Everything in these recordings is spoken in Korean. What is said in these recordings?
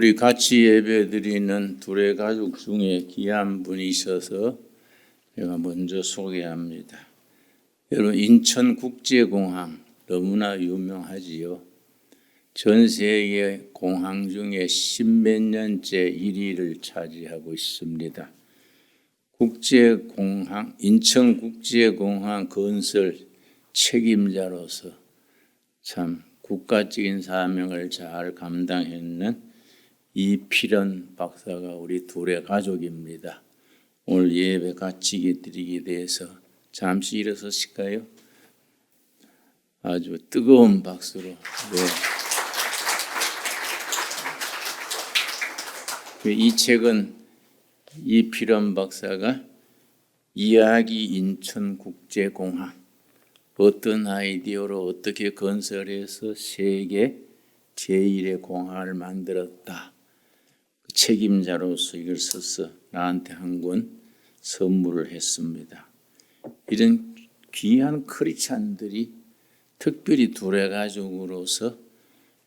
우리 같이 예배드리는 둘의 가족 중에 귀한 분이 있어서 제가 먼저 소개합니다. 여러분 인천국제공항 너무나 유명하지요. 전 세계 공항 중에 십몇 년째 1위를 차지하고 있습니다. 국제공항 인천국제공항 건설 책임자로서 참 국가적인 사명을 잘 감당했는 이필연 박사가 우리 둘의 가족입니다. 오늘 예배 같이 드리게 돼서 잠시 일어서실까요? 아주 뜨거운 박수로. 네. 그이 책은 이필연 박사가 이야기 인천국제공항 어떤 아이디어로 어떻게 건설해서 세계 제1의 공항을 만들었다. 그 책임자로서 이걸 써서 나한테 한 권 선물을 했습니다. 이런 귀한 크리찬들이 특별히 둘의 가족으로서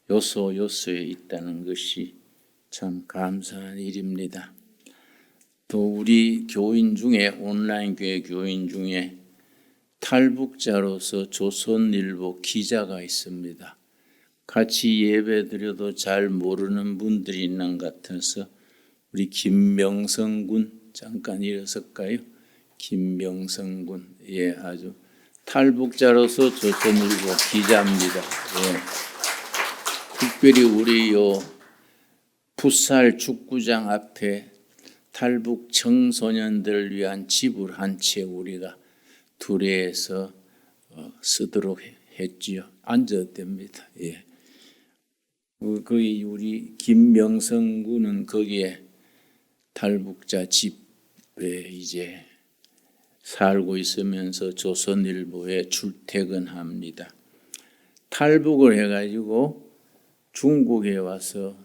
요소 요소에 있다는 것이 참 감사한 일입니다. 또 우리 교인 중에 온라인 교회 교인 중에 탈북자로서 조선일보 기자가 있습니다. 같이 예배 드려도 잘 모르는 분들이 있는 것 같아서 우리 김명성 군 잠깐 일어설까요? 김명성 군, 예, 아주 탈북자로서 조선일보 기자입니다. 예. 특별히 우리 요 풋살 축구장 앞에 탈북 청소년들을 위한 집을 한 채 우리가 둘이서 어, 쓰도록 했지요. 앉아도 됩니다. 예. 그 우리 김명성 군은 거기에 탈북자 집에 이제 살고 있으면서 조선일보에 출퇴근합니다. 탈북을 해가지고 중국에 와서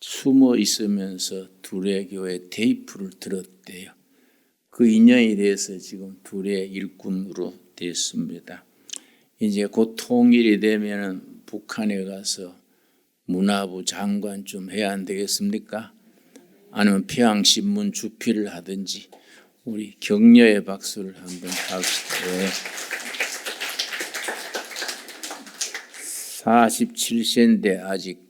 숨어 있으면서 교회 테이프를 들었대요. 그 인연이 돼서 지금 둘의 일꾼으로 됐습니다. 이제 곧 통일이 되면 북한에 가서 문화부 장관 좀 해야 안 되겠습니까? 아니면 평양신문 주필을 하든지 우리 격려의 박수를 한번 합시다. 네. 47세인데 아직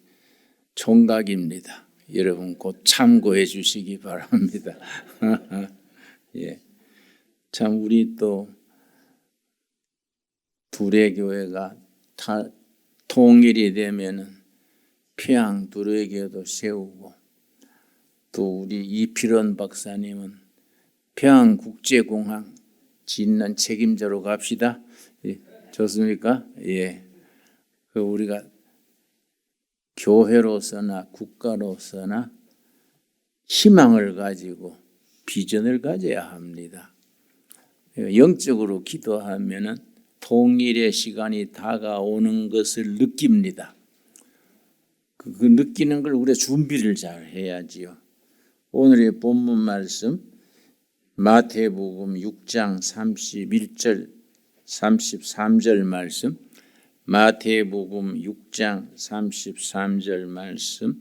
총각입니다. 여러분 곧 참고해 주시기 바랍니다. 예. 참 우리 또 둘의 교회가 다 통일이 되면은 둘의 교회도 세우고 또 우리 이필원 박사님은 평양 국제공항 짓는 책임자로 갑시다. 예. 좋습니까? 예. 그 우리가 교회로서나 국가로서나 희망을 가지고 비전을 가져야 합니다. 영적으로 기도하면은 통일의 시간이 다가오는 것을 느낍니다. 그, 그 느끼는 걸 우리가 준비를 잘 해야지요. 오늘의 본문 말씀 마태복음 6장 31절 33절 말씀 마태복음 6장 33절 말씀.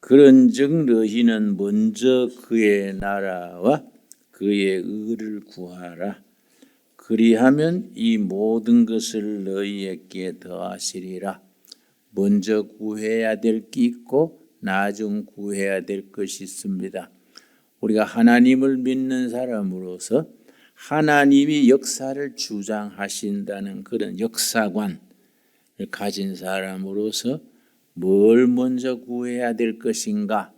그런즉 너희는 먼저 그의 나라와 그의 의를 구하라. 그리하면 이 모든 것을 너희에게 더하시리라 먼저 구해야 될 게 있고 나중 구해야 될 것이 있습니다. 우리가 하나님을 믿는 사람으로서 하나님이 역사를 주장하신다는 그런 역사관을 가진 사람으로서 뭘 먼저 구해야 될 것인가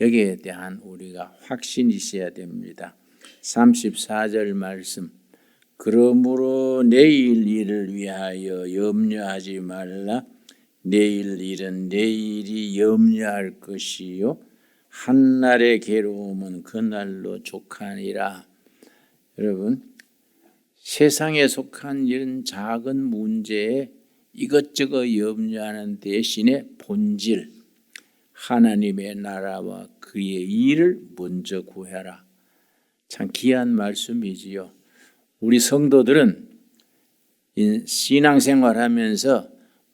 여기에 대한 우리가 확신이 있어야 됩니다. 34절 말씀 그러므로 내일 일을 위하여 염려하지 말라 내일 일은 내일이 염려할 것이요 한날의 괴로움은 그날로 족하니라 여러분 세상에 속한 이런 작은 문제에 이것저것 염려하는 대신에 본질 하나님의 나라와 그의 일을 먼저 구해라. 참 귀한 말씀이지요. 우리 성도들은 신앙생활하면서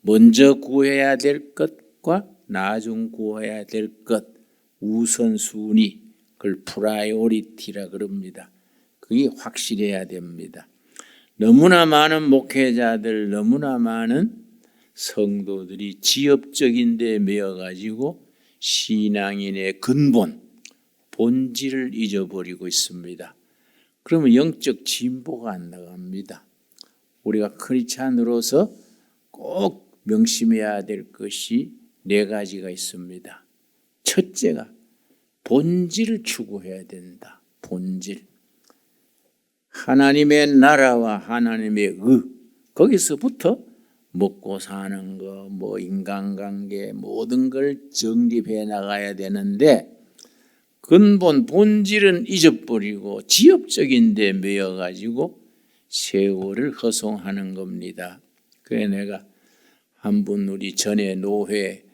먼저 구해야 될 것과 나중 구해야 될 것 우선순위 그걸 프라이오리티라 그럽니다. 그게 확실해야 됩니다. 너무나 많은 목회자들, 너무나 많은 성도들이 지엽적인 데 매여 가지고 신앙인의 근본, 본질을 잊어버리고 있습니다. 그러면 영적 진보가 안 나갑니다. 우리가 크리스찬으로서 꼭 명심해야 될 것이 네 가지가 있습니다. 첫째가 본질을 추구해야 된다. 본질. 하나님의 나라와 하나님의 의 거기서부터 먹고 사는 거, 뭐 인간관계 모든 걸 정립해 나가야 되는데 근본 본질은 잊어버리고 지엽적인 데 매여 가지고 세월을 허송하는 겁니다. 그래 내가 한 분 우리 전에 노회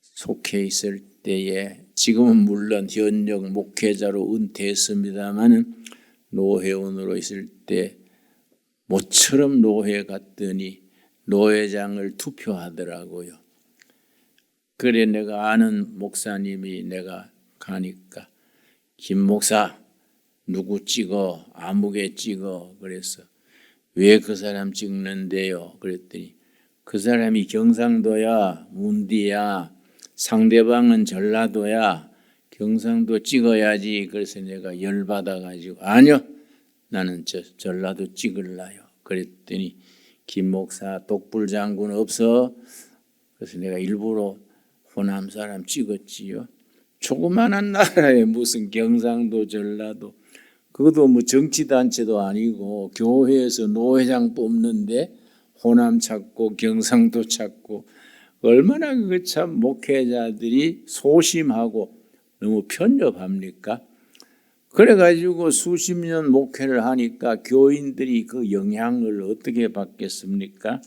속해 있을 때에 지금은 물론 현역 목회자로 은퇴했습니다마는 노회원으로 있을 때 모처럼 노회 갔더니 노회장을 투표하더라고요. 그래 내가 아는 목사님이 내가 가니까 김 목사 누구 찍어 아무개 찍어 그래서 왜 그 사람 찍는데요? 그랬더니 그 사람이 경상도야 문디야 상대방은 전라도야 경상도 찍어야지. 그래서 내가 열받아 가지고 아니요 나는 저 전라도 찍을라요. 그랬더니 김 목사 독불 장군 없어. 그래서 내가 일부러 호남 사람 찍었지요. 조그마한 나라에 무슨 경상도 전라도. 그것도 뭐 정치단체도 아니고 교회에서 노회장 뽑는데 호남 찾고 경상도 찾고 얼마나 그 참 목회자들이 소심하고 너무 편협합니까? 그래가지고 수십 년 목회를 하니까 교인들이 그 영향을 어떻게 받겠습니까?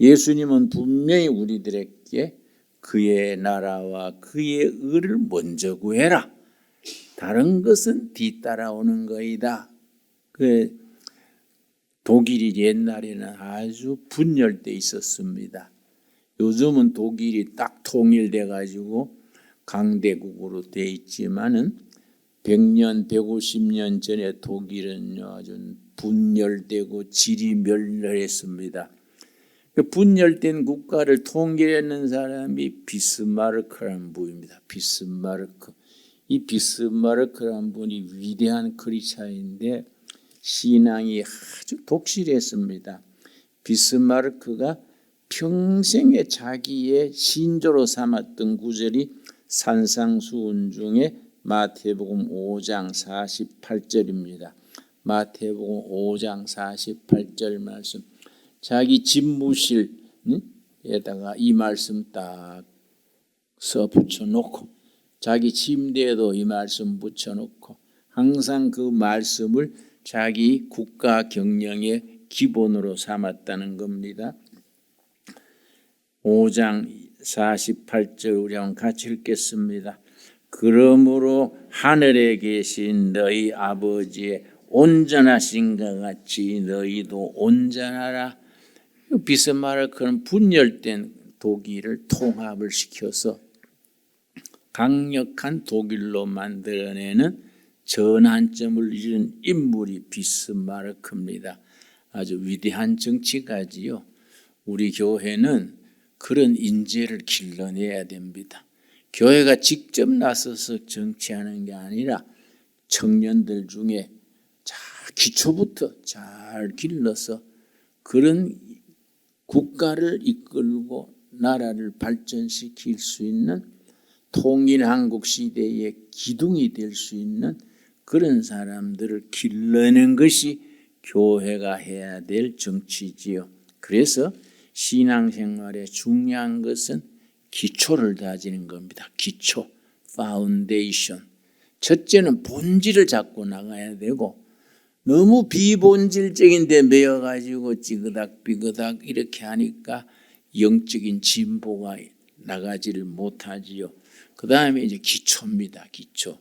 예수님은 분명히 우리들에게 그의 나라와 그의 의를 먼저 구해라. 다른 것은 뒤따라오는 거이다. 그 독일이 옛날에는 아주 분열돼 있었습니다. 요즘은 독일이 딱 통일돼 가지고 강대국으로 돼 있지만은 100년, 150년 전에 독일은 아주 분열되고 질이 멸렬했습니다. 그 분열된 국가를 통일했는 사람이 비스마르크라는 분입니다. 비스마르크. 이 비스마르크라는 분이 위대한 크리스찬인데 신앙이 아주 독실했습니다. 비스마르크가 평생에 자기의 신조로 삼았던 구절이 산상수훈 중에 마태복음 5장 48절입니다. 마태복음 5장 48절 말씀. 자기 집무실에다가 이 말씀 딱 써 붙여놓고 자기 침대에도 이 말씀 붙여놓고 항상 그 말씀을 자기 국가 경영의 기본으로 삼았다는 겁니다. 5장 48절 우리 한번 같이 읽겠습니다. 그러므로 하늘에 계신 너희 아버지의 온전하신 것 같이 너희도 온전하라. 비스마르크는 분열된 독일을 통합을 시켜서 강력한 독일로 만들어내는 전환점을 이룬 인물이 비스마르크입니다. 아주 위대한 정치가지요. 우리 교회는 그런 인재를 길러내야 됩니다. 교회가 직접 나서서 정치하는 게 아니라 청년들 중에 자 기초부터 잘 길러서 그런 국가를 이끌고 나라를 발전시킬 수 있는 통일 한국 시대의 기둥이 될 수 있는 그런 사람들을 길러낸 것이 교회가 해야 될 정치지요. 그래서 신앙생활의 중요한 것은 기초를 다지는 겁니다. 기초, 파운데이션. 첫째는 본질을 잡고 나가야 되고 너무 비본질적인 데 매여가지고 찌그닥 비그닥 이렇게 하니까 영적인 진보가 나가지를 못하지요. 그 다음에 이제 기초입니다. 기초.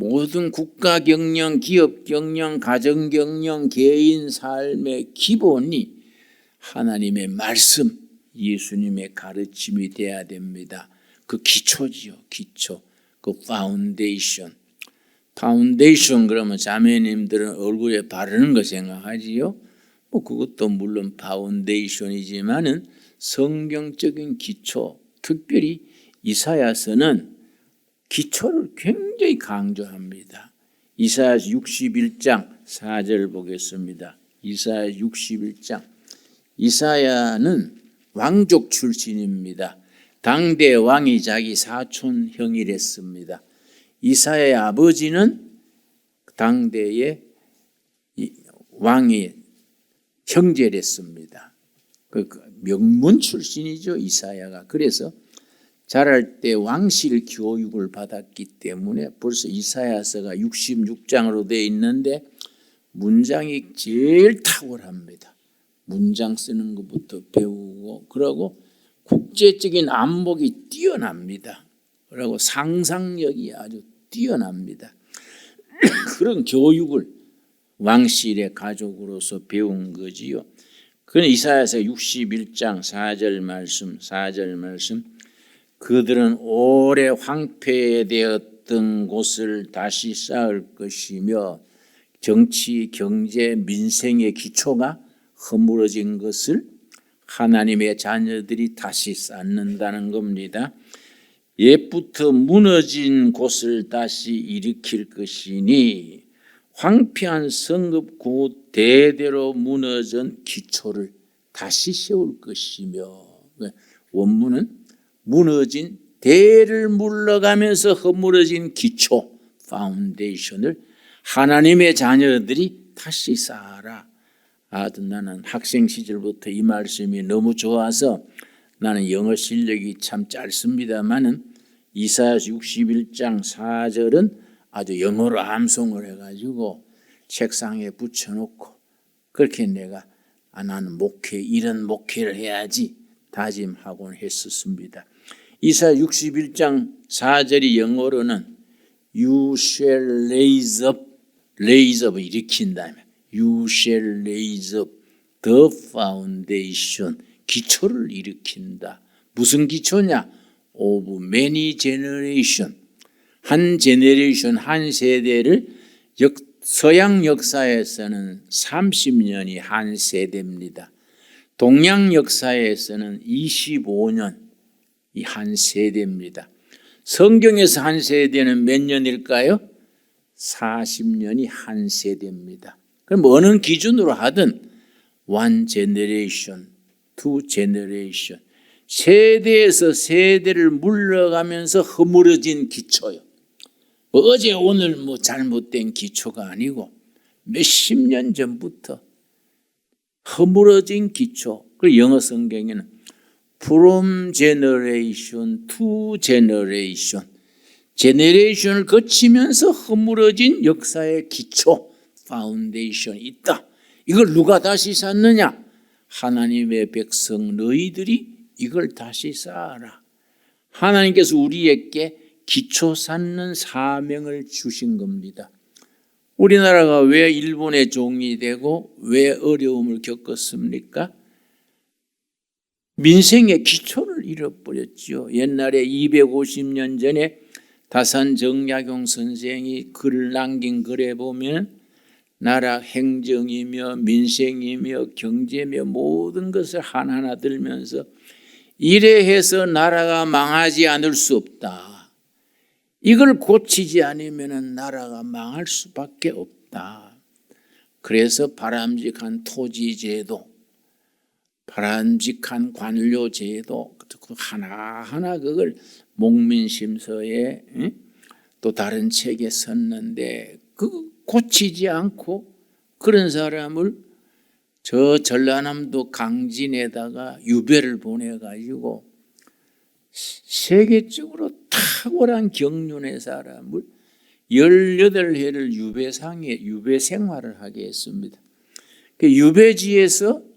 모든 국가 경영, 기업 경영, 가정 경영, 개인 삶의 기본이 하나님의 말씀, 예수님의 가르침이 돼야 됩니다. 그 기초지요, 기초. 그 파운데이션. 파운데이션 그러면 자매님들은 얼굴에 바르는 거 생각하지요? 뭐 그것도 물론 파운데이션이지만은 성경적인 기초, 특별히 이사야서는 기초를 굉장히 강조합니다. 이사야 61장 4절 보겠습니다. 이사야 61장. 이사야는 왕족 출신입니다. 당대 왕이 자기 사촌 형이랬습니다. 이사야의 아버지는 당대의 이 왕의 형제랬습니다. 그 명문 출신이죠 이사야가. 그래서 자랄 때 왕실 교육을 받았기 때문에 벌써 이사야서가 66장으로 되어 있는데 문장이 제일 탁월합니다. 문장 쓰는 것부터 배우고 그러고 국제적인 안목이 뛰어납니다. 그리고 상상력이 아주 뛰어납니다. 그런 교육을 왕실의 가족으로서 배운 거지요. 그는 이사야서 61장 4절 말씀, 4절 말씀. 그들은 오래 황폐되었던 곳을 다시 쌓을 것이며 정치, 경제, 민생의 기초가 허물어진 것을 하나님의 자녀들이 다시 쌓는다는 겁니다. 옛부터 무너진 곳을 다시 일으킬 것이니 황폐한 곧 대대로 무너진 기초를 다시 세울 것이며 원문은 무너진 대를 물러가면서 허물어진 기초 파운데이션을 하나님의 자녀들이 다시 쌓아라. 아, 나는 학생 시절부터 이 말씀이 너무 좋아서 나는 영어 실력이 참 짧습니다만은 이사야 61장 4절은 아주 영어로 암송을 해가지고 책상에 붙여놓고 그렇게 내가 아, 나는 목회 이런 목회를 해야지 다짐하곤 했었습니다. 이사 61장 4절이 영어로는 You shall raise up, raise up 일으킨다면 You shall raise up the foundation 기초를 일으킨다. 무슨 기초냐? Of many generation 한 제네레이션 한 세대를 역, 서양 역사에서는 30년이 한 세대입니다. 동양 역사에서는 25년 이 한 세대입니다. 성경에서 한 세대는 몇 년일까요? 40년이 한 세대입니다. 그럼 어느 기준으로 하든 one generation, two generation 세대에서 세대를 물러가면서 허물어진 기초요. 뭐 어제 오늘 뭐 잘못된 기초가 아니고 몇십 년 전부터 허물어진 기초. 그 영어 성경에는 from generation to generation 제네레이션을 거치면서 허물어진 역사의 기초 파운데이션이 있다. 이걸 누가 다시 쌓느냐? 하나님의 백성 너희들이 이걸 다시 쌓아라. 하나님께서 우리에게 기초 쌓는 사명을 주신 겁니다. 우리나라가 왜 일본의 종이 되고 왜 어려움을 겪었습니까? 민생의 기초를 잃어버렸죠. 옛날에 250년 전에 다산 정약용 선생이 글을 남긴 글에 보면 나라 행정이며 민생이며 경제며 모든 것을 하나하나 들면서 이래 해서 나라가 망하지 않을 수 없다. 이걸 고치지 않으면 나라가 망할 수밖에 없다. 그래서 바람직한 토지제도, 바람직한 관료 제도 그 하나하나 그걸 목민심서에 또 다른 책에 썼는데 그 고치지 않고 그런 사람을 저 전라남도 강진에다가 유배를 보내가지고 세계적으로 탁월한 경륜의 사람을 18회를 유배상에 유배 생활을 하게 했습니다. 그 유배지에서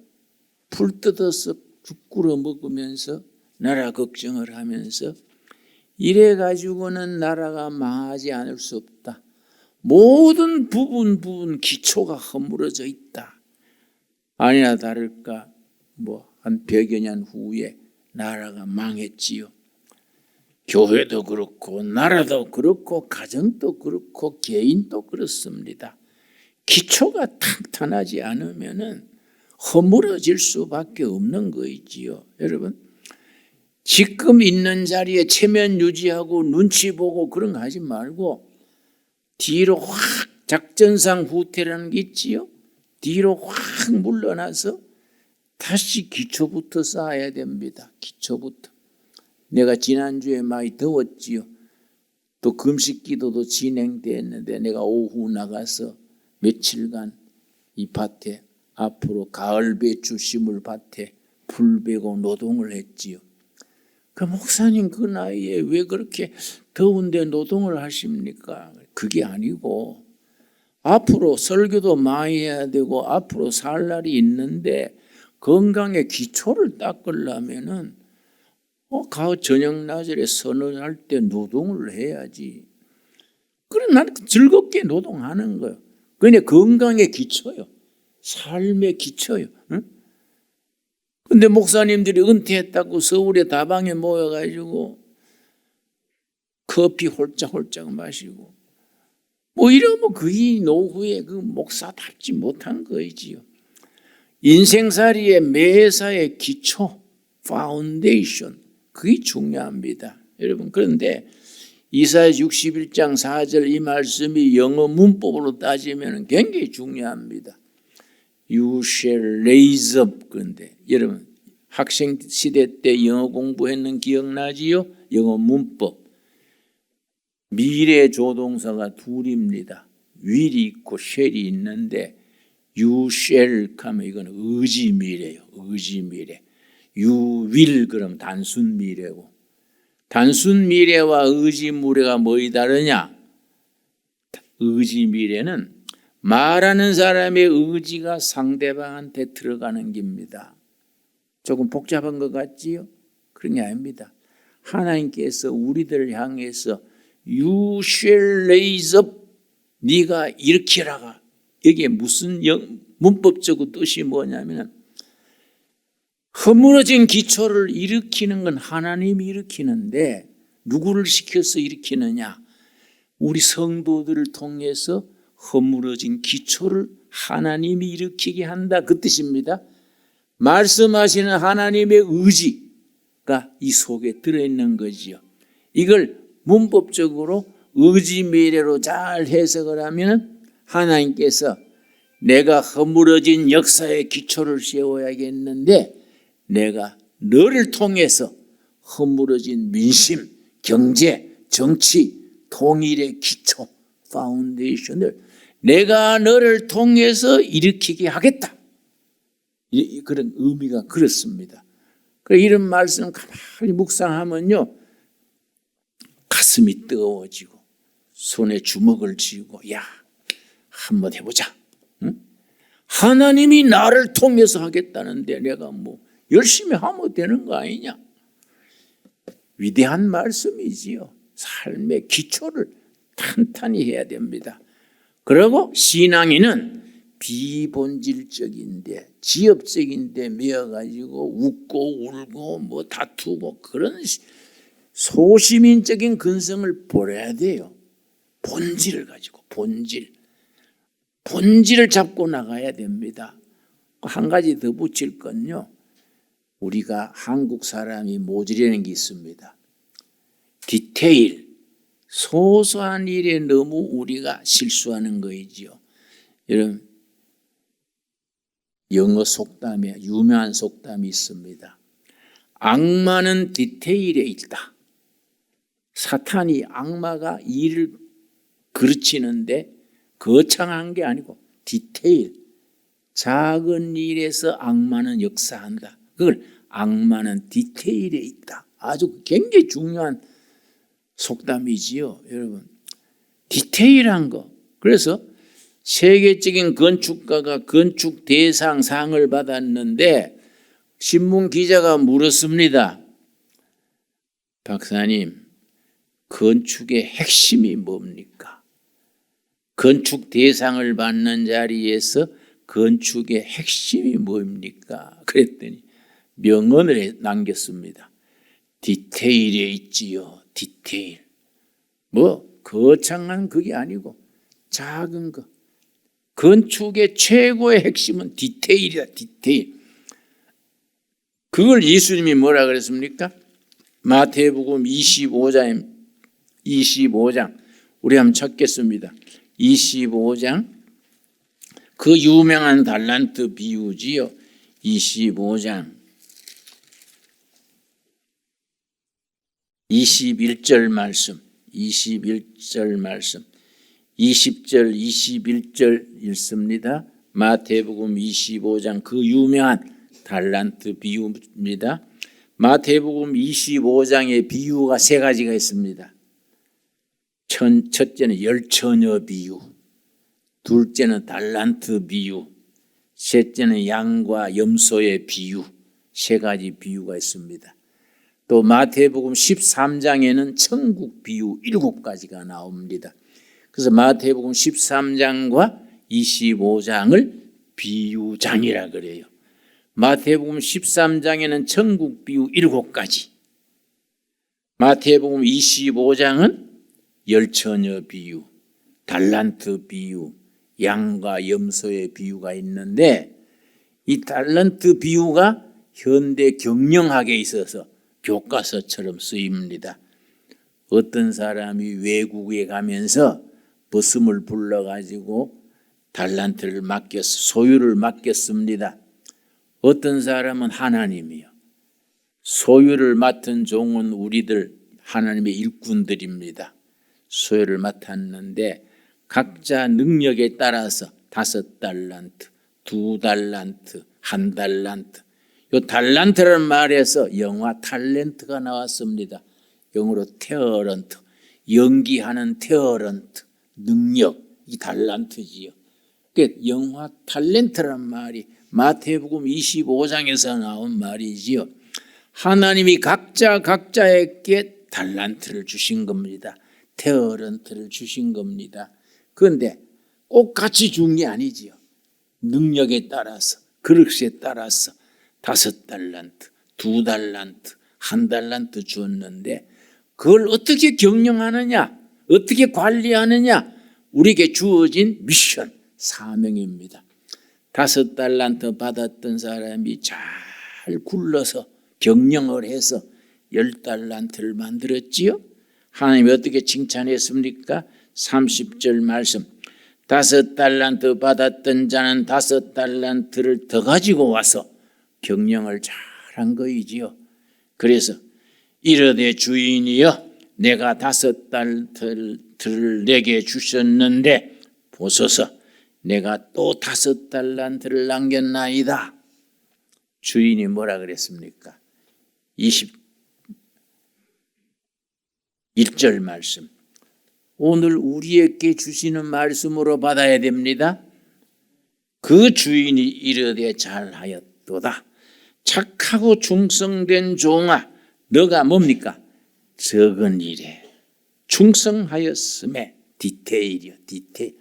풀 뜯어서 죽 끓여 먹으면서 나라 걱정을 하면서 이래 가지고는 나라가 망하지 않을 수 없다. 모든 부분 부분 기초가 허물어져 있다. 아니나 다를까 뭐한 100여 년 후에 나라가 망했지요. 교회도 그렇고 나라도 그렇고 가정도 그렇고 개인도 그렇습니다. 기초가 탄탄하지 않으면은 허물어질 수밖에 없는 거이지요. 여러분 지금 있는 자리에 체면 유지하고 눈치 보고 그런 거 하지 말고 뒤로 확 작전상 후퇴라는 게 있지요. 뒤로 확 물러나서 다시 기초부터 쌓아야 됩니다. 기초부터. 내가 지난주에 많이 더웠지요. 또 금식 기도도 진행됐는데 내가 오후 나가서 며칠간 이 밭에 앞으로 가을 배추 심을 밭에 불 베고 노동을 했지요. 그 목사님 그 나이에 왜 그렇게 더운데 노동을 하십니까? 그게 아니고 앞으로 설교도 많이 해야 되고 앞으로 살 날이 있는데 건강의 기초를 닦으려면은 어, 가을 저녁 낮에 선언할 때 노동을 해야지. 그래 나는 즐겁게 노동하는 거예요. 그게 건강의 기초요. 삶의 기초요. 응? 근데 목사님들이 은퇴했다고 서울에 다방에 모여가지고 커피 홀짝홀짝 마시고 뭐 이러면 그이 노후에 그 목사답지 못한 거이지요. 인생살이의 매사의 기초, 파운데이션 그게 중요합니다. 여러분 그런데 이사야 61장 4절 이 말씀이 영어 문법으로 따지면 굉장히 중요합니다. You shall raise up 그런데 여러분 학생 시대 때 영어 공부했는 기억나지요? 영어 문법 미래 조동사가 둘입니다. will이 있고 shall이 있는데 you shall 하면 이건 의지 미래요. 의지 미래. you will 그럼 단순 미래고 단순 미래와 의지 미래가 뭐이 다르냐? 의지 미래는 말하는 사람의 의지가 상대방한테 들어가는 겁니다. 조금 복잡한 것 같지요? 그런 게 아닙니다. 하나님께서 우리들을 향해서 You shall raise up 네가 일으키라가 여기에 무슨 영, 문법적으로 뜻이 뭐냐면 허물어진 기초를 일으키는 건 하나님이 일으키는데 누구를 시켜서 일으키느냐? 우리 성도들을 통해서 허물어진 기초를 하나님이 일으키게 한다 그 뜻입니다. 말씀하시는 하나님의 의지가 이 속에 들어있는 거지요. 이걸 문법적으로 의지 미래로 잘 해석을 하면 하나님께서 내가 허물어진 역사의 기초를 세워야겠는데 내가 너를 통해서 허물어진 민심, 경제, 정치, 통일의 기초, 파운데이션을 내가 너를 통해서 일으키게 하겠다. 그런 의미가 그렇습니다. 이런 말씀 가만히 묵상하면요. 가슴이 뜨거워지고 손에 주먹을 쥐고 야 한번 해보자. 응? 하나님이 나를 통해서 하겠다는데 내가 뭐 열심히 하면 되는 거 아니냐? 위대한 말씀이지요. 삶의 기초를 탄탄히 해야 됩니다. 그리고 신앙인은 비본질적인데 지엽적인데 매어가지고 웃고 울고 뭐 다투고 그런 소시민적인 근성을 버려야 돼요. 본질을 가지고 본질. 본질을 잡고 나가야 됩니다. 한 가지 더 붙일 건요. 우리가 한국 사람이 모자라는 게 있습니다. 디테일, 소소한 일에 너무 우리가 실수하는 거이지요. 여러분, 영어 속담에 유명한 속담이 있습니다. 악마는 디테일에 있다. 사탄이 악마가 일을 그르치는데 거창한 게 아니고 디테일, 작은 일에서 악마는 역사한다. 그걸 악마는 디테일에 있다. 아주 굉장히 중요한 속담이지요, 여러분. 디테일한 거. 그래서 세계적인 건축가가 건축 대상 상을 받았는데 신문 기자가 물었습니다. 박사님, 건축의 핵심이 뭡니까? 건축 대상을 받는 자리에서 건축의 핵심이 뭡니까? 그랬더니 명언을 해- 남겼습니다. 디테일에 있지요. 디테일. 뭐 거창한 그게 아니고 작은 거. 건축의 최고의 핵심은 디테일이다. 디테일. 그걸 예수님이 뭐라 그랬습니까? 마태복음 25장 25장 우리 한번 찾겠습니다. 25장 그 유명한 달란트 비유지요. 25장 21절 말씀 21절 말씀 20절 21절 읽습니다. 마태복음 25장 그 유명한 달란트 비유입니다. 마태복음 25장의 비유가 세 가지가 있습니다. 천, 첫째는 열처녀 비유, 둘째는 달란트 비유, 셋째는 양과 염소의 비유, 세 가지 비유가 있습니다. 또 마태복음 13장에는 천국 비유 일곱 가지가 나옵니다. 그래서 마태복음 13장과 25장을 비유장이라 그래요. 마태복음 13장에는 천국 비유 일곱 가지. 마태복음 25장은 열처녀 비유, 달란트 비유, 양과 염소의 비유가 있는데 이 달란트 비유가 현대 경영학에 있어서 교과서처럼 쓰입니다. 어떤 사람이 외국에 가면서 버스을 불러가지고 달란트를 맡겼, 소유를 맡겼습니다. 어떤 사람은 하나님이요. 소유를 맡은 종은 우리들 하나님의 일꾼들입니다. 소유를 맡았는데 각자 능력에 따라서 다섯 달란트, 두 달란트, 한 달란트. 요 달란트라는 말에서 영화 탤런트가 나왔습니다. 영어로 테어런트, 연기하는 테어런트, 능력, 이 달란트지요. 그 영화 탤런트란 말이 마태복음 25장에서 나온 말이지요. 하나님이 각자 각자에게 달란트를 주신 겁니다. 테어런트를 주신 겁니다. 그런데 꼭 같이 준 게 아니지요. 능력에 따라서, 그릇에 따라서 다섯 달란트, 두 달란트, 한 달란트 주었는데 그걸 어떻게 경영하느냐, 어떻게 관리하느냐, 우리에게 주어진 미션, 사명입니다. 다섯 달란트 받았던 사람이 잘 굴러서 경영을 해서 열 달란트를 만들었지요. 하나님이 어떻게 칭찬했습니까? 30절 말씀. 다섯 달란트 받았던 자는 다섯 달란트를 더 가지고 와서 경영을 잘한 거이지요. 그래서 이르되 주인이여 내가 다섯 달란트를 내게 주셨는데 보소서 내가 또 다섯 달란트를 남겼나이다. 주인이 뭐라 그랬습니까? 21절 말씀. 오늘 우리에게 주시는 말씀으로 받아야 됩니다. 그 주인이 이르되 잘하였도다. 착하고 충성된 종아, 너가 뭡니까? 적은 일에 충성하였음에 디테일이요, 디테일.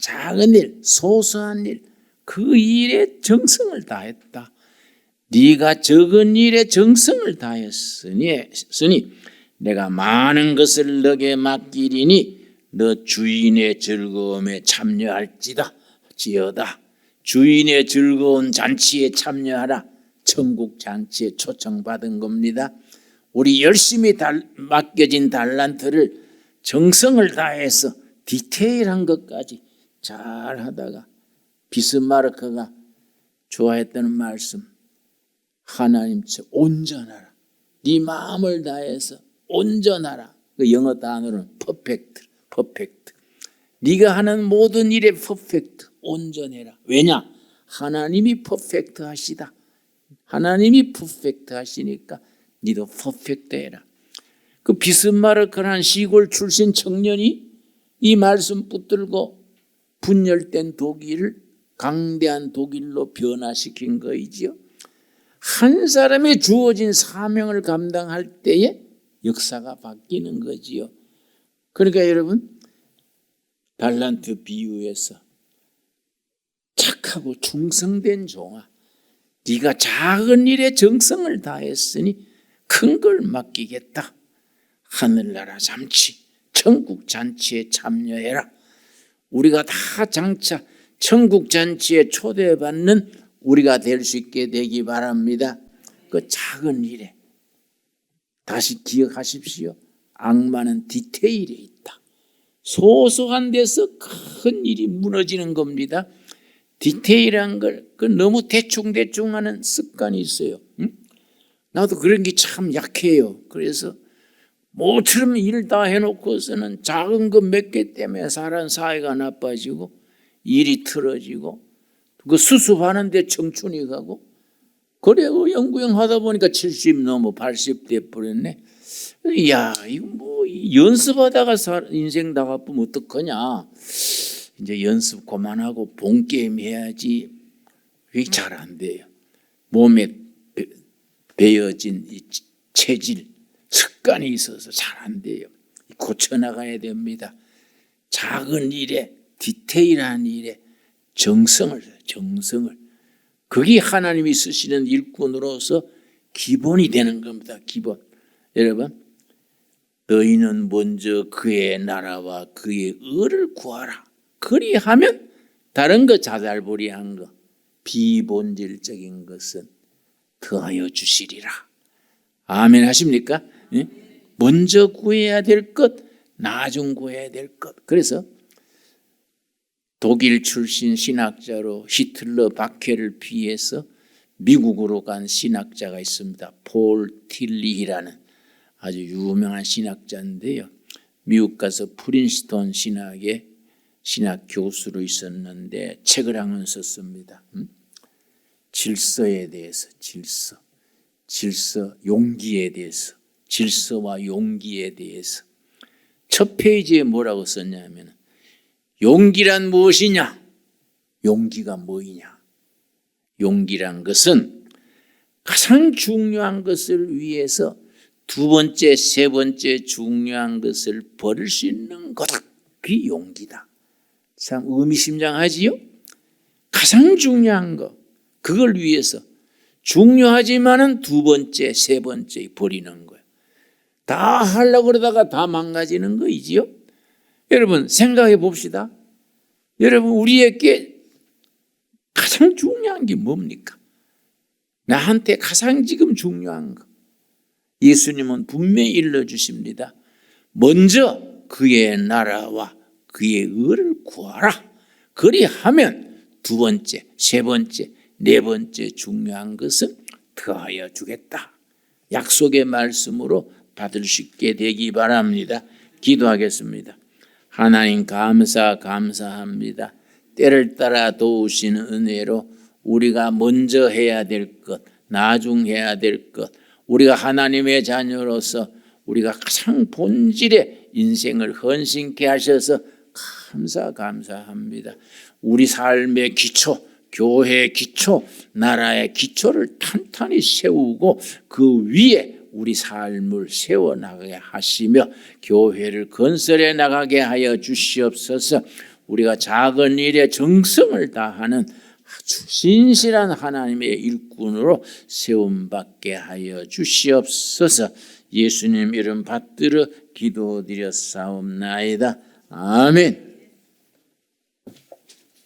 작은 일, 소소한 일, 그 일에 정성을 다했다. 네가 적은 일에 정성을 다했으니 쓰니 내가 많은 것을 너게 맡기리니 너 주인의 즐거움에 참여할지다 지어다 주인의 즐거운 잔치에 참여하라 천국 잔치에 초청받은 겁니다. 우리 열심히 달, 맡겨진 달란트를 정성을 다해서 디테일한 것까지 잘 하다가 비스마르크가 좋아했다는 말씀 하나님처 온전하라. 네 마음을 다해서 온전하라. 그 영어 단어로는 퍼펙트 퍼펙트 네가 하는 모든 일에 퍼펙트 온전해라. 왜냐? 하나님이 퍼펙트 하시다 하나님이 퍼펙트 하시니까 니도 퍼펙트 해라 그 비스마르크라는 시골 출신 청년이 이 말씀 붙들고 분열된 독일을 강대한 독일로 변화시킨 거이지요. 한 사람의 주어진 사명을 감당할 때에 역사가 바뀌는 거지요. 그러니까 여러분 달란트 비유에서 착하고 충성된 종아 네가 작은 일에 정성을 다했으니 큰 걸 맡기겠다. 하늘나라 잔치, 천국 잔치에 참여해라. 우리가 다 장차 천국 잔치에 초대받는 우리가 될 수 있게 되기 바랍니다. 그 작은 일에 다시 기억하십시오. 악마는 디테일에 있다. 소소한 데서 큰 일이 무너지는 겁니다. 디테일한 걸 그 너무 대충 대충 하는 습관이 있어요. 응? 나도 그런 게 참 약해요. 그래서 모처럼 일 다 해놓고서는 작은 것 몇 개 때문에 사람 사회가 나빠지고 일이 틀어지고 그 수습하는데 청춘이 가고 그래 그 연구영 하다 보니까 70 넘어 80대 버렸네. 야 이거 뭐 연습하다가 살- 인생 다 갚으면 어떡하냐. 이제 연습 그만하고 본 게임 해야지. 그게 잘 안 돼요. 몸에 배- 배어진 이 체질, 습관이 있어서 잘 안 돼요. 고쳐나가야 됩니다. 작은 일에, 디테일한 일에 정성을, 정성을. 그게 하나님이 쓰시는 일꾼으로서 기본이 되는 겁니다. 기본. 여러분, 너희는 먼저 그의 나라와 그의 의를 구하라. 그리하면 다른 거 자잘보리한 거, 비본질적인 것은 더하여 주시리라. 아멘 하십니까? 예? 먼저 구해야 될 것, 나중 구해야 될 것. 그래서 독일 출신 신학자로 히틀러 박해를 피해서 미국으로 간 신학자가 있습니다. 폴 틸리히라는 아주 유명한 신학자인데요. 미국 가서 프린스턴 신학의 신학 교수로 있었는데 책을 한권 썼습니다. 음? 질서에 대해서 질서, 질서, 용기에 대해서 질서와 용기에 대해서 첫 페이지에 뭐라고 썼냐면 용기란 무엇이냐? 용기가 뭐이냐? 용기란 것은 가장 중요한 것을 위해서 두 번째, 세 번째 중요한 것을 버릴 수 있는 거다. 용기다. 참 의미심장하지요? 가장 중요한 거, 그걸 위해서 중요하지만은 두 번째, 세 번째 버리는 거예요. 다 하려고 그러다가 다 망가지는 거이지요? 여러분 생각해 봅시다. 여러분 우리에게 가장 중요한 게 뭡니까? 나한테 가장 지금 중요한 거. 예수님은 분명히 일러 주십니다. 먼저 그의 나라와 그의 의를 구하라. 그리하면 두 번째, 세 번째, 네 번째 중요한 것은 더하여 주겠다. 약속의 말씀으로 받을 수 있게 되기 바랍니다. 기도하겠습니다. 하나님 감사 감사합니다. 때를 따라 도우시는 은혜로 우리가 먼저 해야 될 것, 나중 해야 될 것, 우리가 하나님의 자녀로서 우리가 가장 본질의 인생을 헌신케 하셔서 감사 감사합니다. 우리 삶의 기초, 교회의 기초, 나라의 기초를 탄탄히 세우고 그 위에 우리 삶을 세워 나가게 하시며 교회를 건설해 나가게 하여 주시옵소서. 우리가 작은 일에 정성을 다하는 아주 신실한 하나님의 일꾼으로 세움받게 하여 주시옵소서. 예수님 이름 받들어 기도드렸사옵나이다. 아멘.